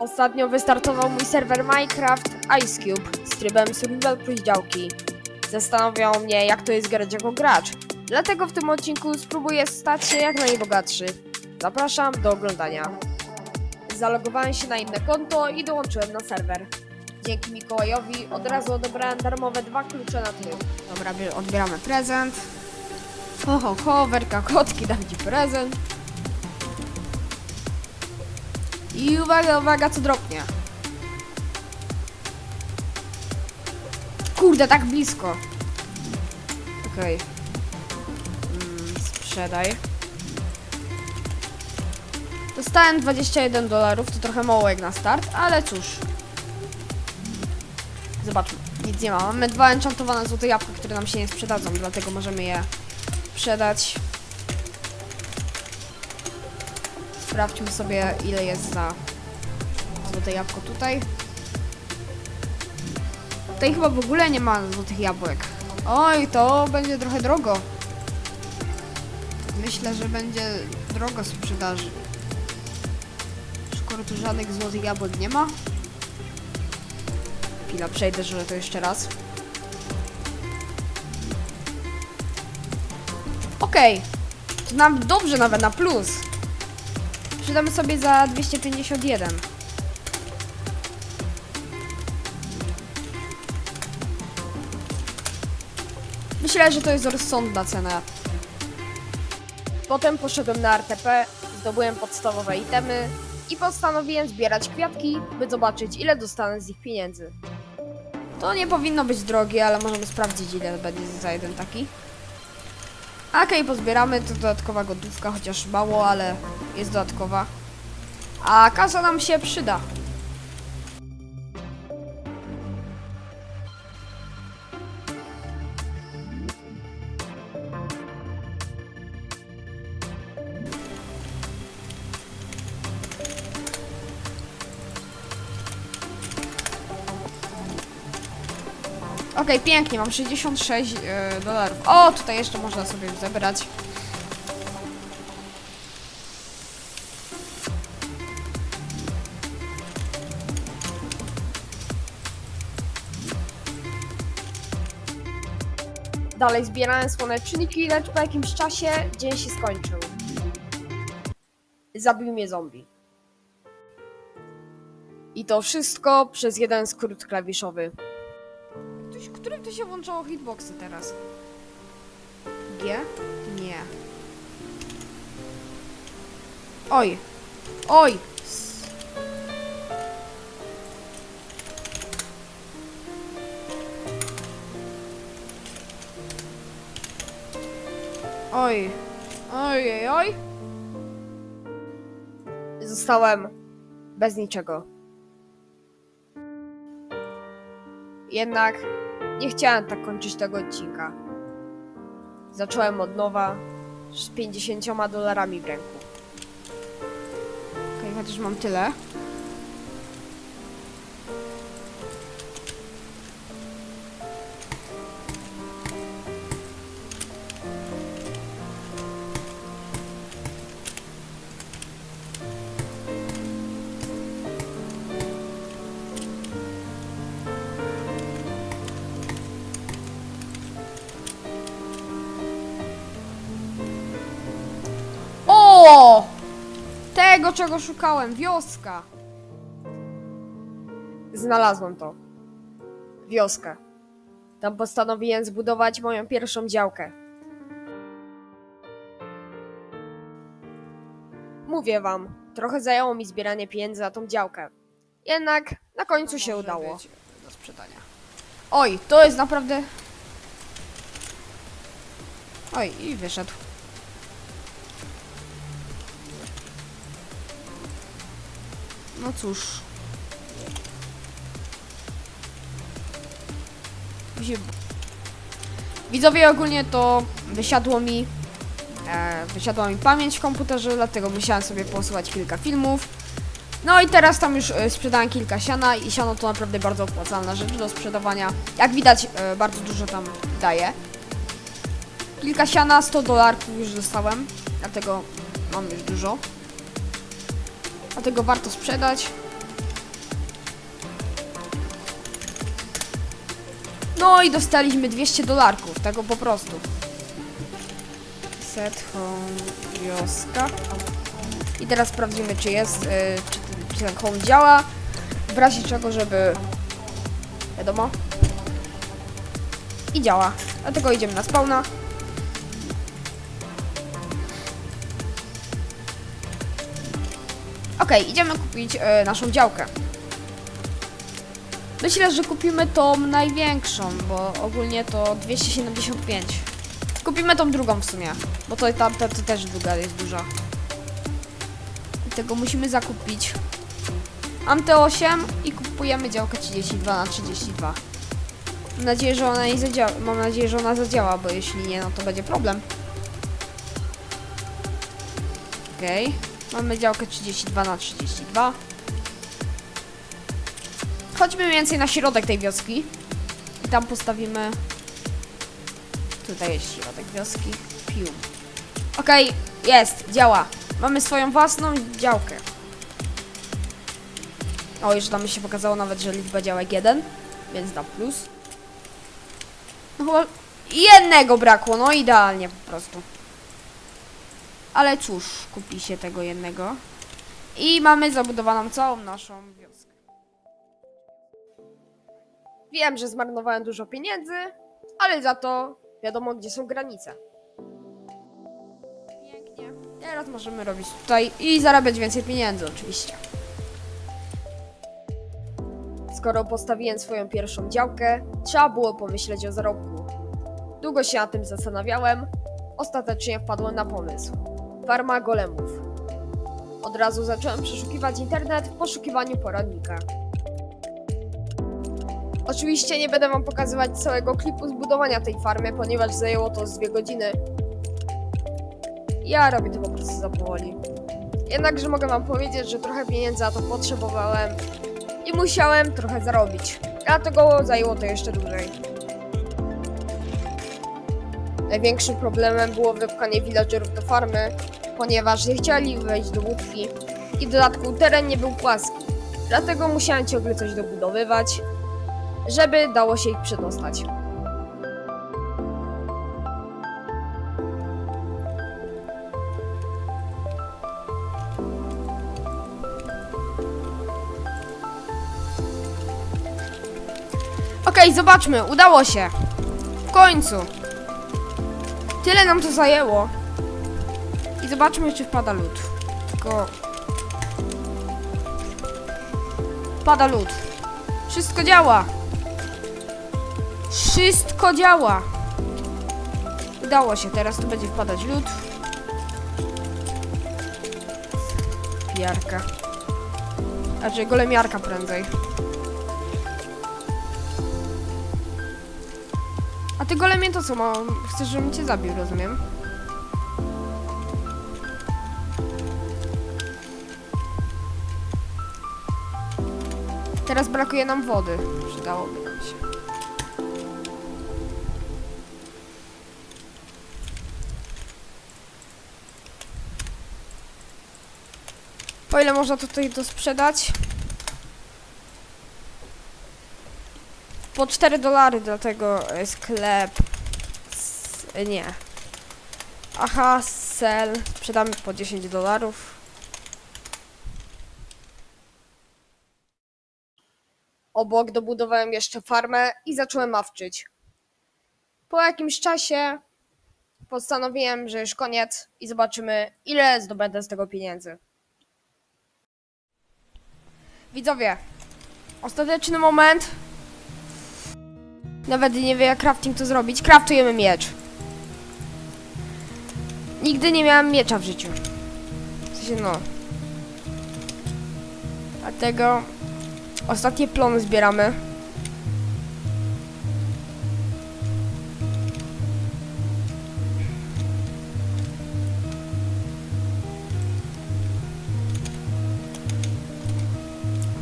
Ostatnio wystartował mój serwer Minecraft Ice Cube z trybem Survival plus. Zastanawiało mnie, jak to jest grać jako gracz. Dlatego w tym odcinku spróbuję stać się jak najbogatszy. Zapraszam do oglądania. Zalogowałem się na inne konto i dołączyłem na serwer. Dzięki Mikołajowi od razu odebrałem darmowe dwa klucze na tryb. Dobra, bier- odbieramy prezent. Ho, ho, ho, werka kotki, dam ci prezent. I uwaga, uwaga, co dropnie. Kurde, tak blisko. Okej. Mm, sprzedaj. Dostałem 21 dolarów, to trochę mało jak na start, ale cóż. Zobaczmy, nic nie ma. Mamy dwa enchantowane złote jabłka, które nam się nie sprzedadzą, dlatego możemy je sprzedać. Sprawdźmy sobie, ile jest za złote jabłko tutaj. Tutaj chyba w ogóle nie ma złotych jabłek. Oj, to będzie trochę drogo. Myślę, że będzie drogo sprzedaży. Skoro tu żadnych złotych jabłek nie ma. Chwila, przejdę, że to jeszcze raz. Okej. To nam dobrze nawet na plus. Sprzedamy sobie za 251. Myślę, że to jest rozsądna cena. Potem poszedłem na RTP, zdobyłem podstawowe itemy i postanowiłem zbierać kwiatki, by zobaczyć ile dostanę z ich pieniędzy. To nie powinno być drogie, ale możemy sprawdzić ile będzie za jeden taki. Okej, pozbieramy, to dodatkowa gotówka, chociaż mało, ale jest dodatkowa. A kasa nam się przyda. Okej, pięknie, mam 66 e, dolarów. O, tutaj jeszcze można sobie zebrać. Dalej zbierałem słoneczniki, lecz po jakimś czasie dzień się skończył. Zabił mnie zombie. I to wszystko przez jeden skrót klawiszowy. Którym to się włączało hitboxy teraz? G? Nie. Oj. Oj. Oj. Oj, oj, oj. Zostałem bez niczego. Jednak nie chciałem tak kończyć tego odcinka. Zacząłem od nowa z 50 dolarami w ręku. Okej, chociaż mam tyle. Tego, czego szukałem. Wioska. Znalazłem to. Wioskę. Tam postanowiłem zbudować moją pierwszą działkę. Mówię wam, trochę zajęło mi zbieranie pieniędzy na tą działkę. Jednak na końcu się udało. Do sprzedania. Oj, to jest naprawdę. Oj, i wyszedł. No cóż. Widzowie ogólnie to wysiadło mi. E, wysiadła mi pamięć w komputerze, dlatego musiałem sobie posyłać kilka filmów. No i teraz tam już e, sprzedałem kilka siana i siano to naprawdę bardzo opłacalna rzecz do sprzedawania. Jak widać, e, bardzo dużo tam daje. Kilka siana, 100 dolarków już dostałem, dlatego mam już dużo dlatego warto sprzedać. No i dostaliśmy 200 dolarków, tego po prostu. Set home wioska. I teraz sprawdzimy, czy jest, yy, czy, ten, czy ten home działa. W razie czego, żeby... Wiadomo. I działa. Dlatego idziemy na spawna. Okej, idziemy kupić e, naszą działkę. Myślę, że kupimy tą największą, bo ogólnie to 275. Kupimy tą drugą w sumie, bo to tamta to też druga jest duża. I tego musimy zakupić. Mam te 8 i kupujemy działkę 32 na 32. Mam nadzieję, że ona nie zadziała. Mam nadzieję, że ona zadziała, bo jeśli nie, no to będzie problem. Okej. Mamy działkę 32 na 32. Chodźmy więcej na środek tej wioski. I tam postawimy... Tutaj jest środek wioski. Pium. Okej, jest, działa. Mamy swoją własną działkę. O, już tam mi się pokazało nawet, że liczba działek 1, więc da plus. No chyba jednego brakło, no idealnie po prostu. Ale cóż, kupi się tego jednego. I mamy zabudowaną całą naszą wioskę. Wiem, że zmarnowałem dużo pieniędzy, ale za to wiadomo, gdzie są granice. Pięknie. Teraz możemy robić tutaj i zarabiać więcej pieniędzy, oczywiście. Skoro postawiłem swoją pierwszą działkę, trzeba było pomyśleć o zarobku. Długo się nad tym zastanawiałem, ostatecznie wpadłem na pomysł. Farma golemów. Od razu zacząłem przeszukiwać internet w poszukiwaniu poradnika. Oczywiście nie będę wam pokazywać całego klipu zbudowania tej farmy, ponieważ zajęło to z dwie godziny. Ja robię to po prostu za powoli. Jednakże mogę wam powiedzieć, że trochę pieniędzy na to potrzebowałem i musiałem trochę zarobić. Dlatego zajęło to jeszcze dłużej. Największym problemem było wypchanie villagerów do farmy, ponieważ nie chcieli wejść do łódki i w dodatku teren nie był płaski. Dlatego musiałem ciągle coś dobudowywać, żeby dało się ich przedostać. Okej, zobaczmy, udało się. W końcu. Tyle nam to zajęło. Zobaczmy, czy wpada lód. Tylko... Pada lód. Wszystko działa. Wszystko działa. Udało się, teraz tu będzie wpadać lód. Piarka. Znaczy golemiarka prędzej. A ty golemie to co mam? Chcesz, żebym cię zabił, rozumiem? Teraz brakuje nam wody. Przydałoby nam się. Po ile można tutaj to sprzedać? Po 4 dolary, dlatego e, sklep. E, nie. Aha, sell. Sprzedamy po 10 dolarów. Obok dobudowałem jeszcze farmę i zacząłem awczyć. Po jakimś czasie postanowiłem, że już koniec i zobaczymy, ile zdobędę z tego pieniędzy. Widzowie, ostateczny moment. Nawet nie wie jak crafting to zrobić. Craftujemy miecz. Nigdy nie miałem miecza w życiu. W sensie no. Dlatego ostatnie plony zbieramy.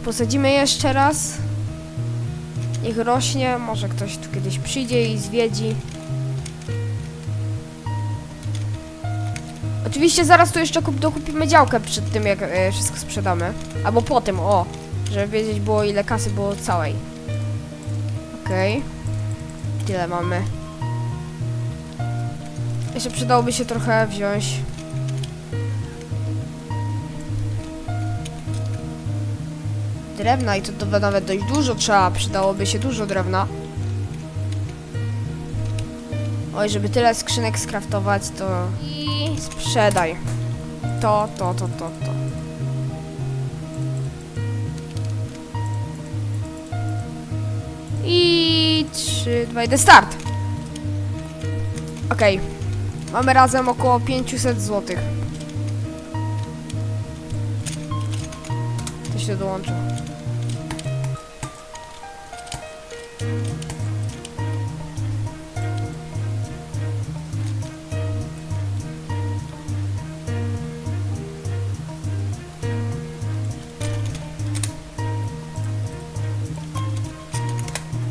Posadzimy jeszcze raz. Niech rośnie, może ktoś tu kiedyś przyjdzie i zwiedzi. Oczywiście zaraz tu jeszcze kup, dokupimy działkę przed tym, jak e, wszystko sprzedamy. Albo po tym, o. Żeby wiedzieć było, ile kasy było całej. Okej. Tyle mamy. Jeszcze przydałoby się trochę wziąć. Drewna i to, to nawet dość dużo trzeba. Przydałoby się dużo drewna. Oj, żeby tyle skrzynek skraftować, to... I sprzedaj. To, to, to, to, to. I 3, 2, 1, start! Okej. Mamy razem około 500 zł. To się dołączy.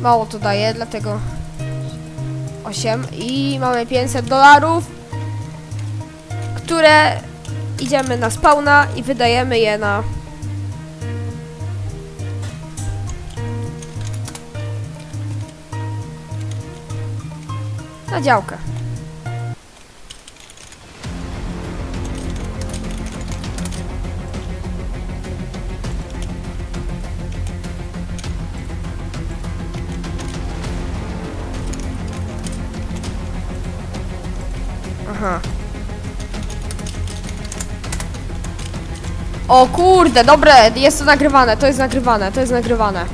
Mało to daje, dlatego 8 i mamy 500 dolarów, które idziemy na spawna i wydajemy je na na działkę. Aha. O kurde, dobre, jest to nagrywane, to jest nagrywane, to jest nagrywane.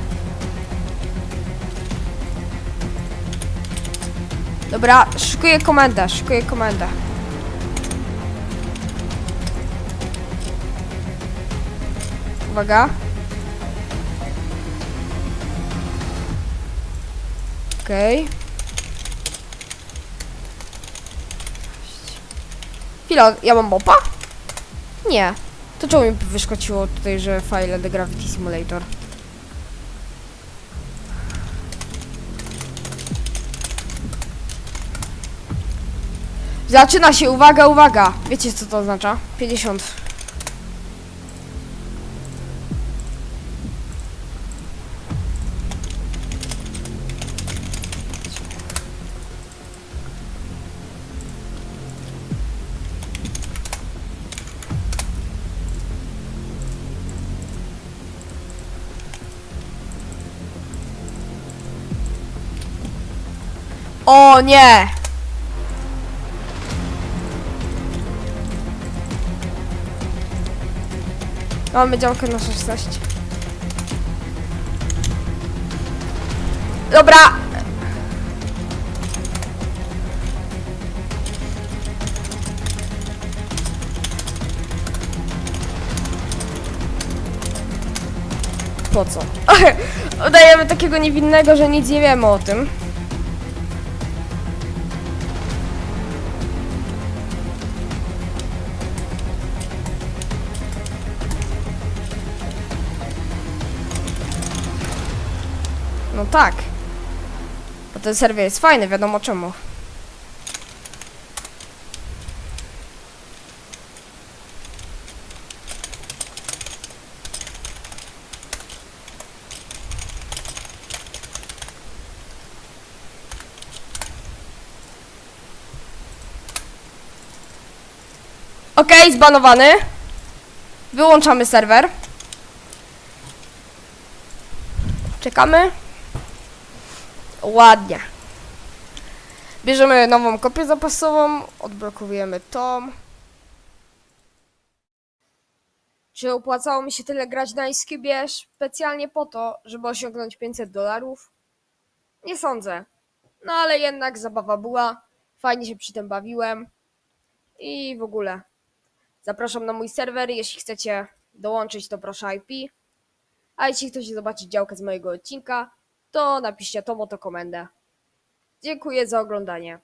Dobra, szykuję komendę, szykuję komendę. Uwaga. Okej. Chwila, ja mam mopa? Nie. To czemu mi wyszkociło tutaj, że file The Gravity Simulator? Zaczyna się, uwaga, uwaga! Wiecie co to oznacza? 50. O nie! Mamy działkę na 16. Dobra! Po co? Udajemy takiego niewinnego, że nic nie wiemy o tym. Tak. Bo ten serwer jest fajny, wiadomo czemu. Okej, zbanowany. Wyłączamy serwer. Czekamy. Ładnie. Bierzemy nową kopię zapasową, odblokowujemy tą. Czy opłacało mi się tyle grać na Iskibie specjalnie po to, żeby osiągnąć 500 dolarów? Nie sądzę. No ale jednak zabawa była, fajnie się przy tym bawiłem i w ogóle. Zapraszam na mój serwer, jeśli chcecie dołączyć to proszę IP. A jeśli chcecie zobaczyć działkę z mojego odcinka, to napiszcie tą oto komendę. Dziękuję za oglądanie.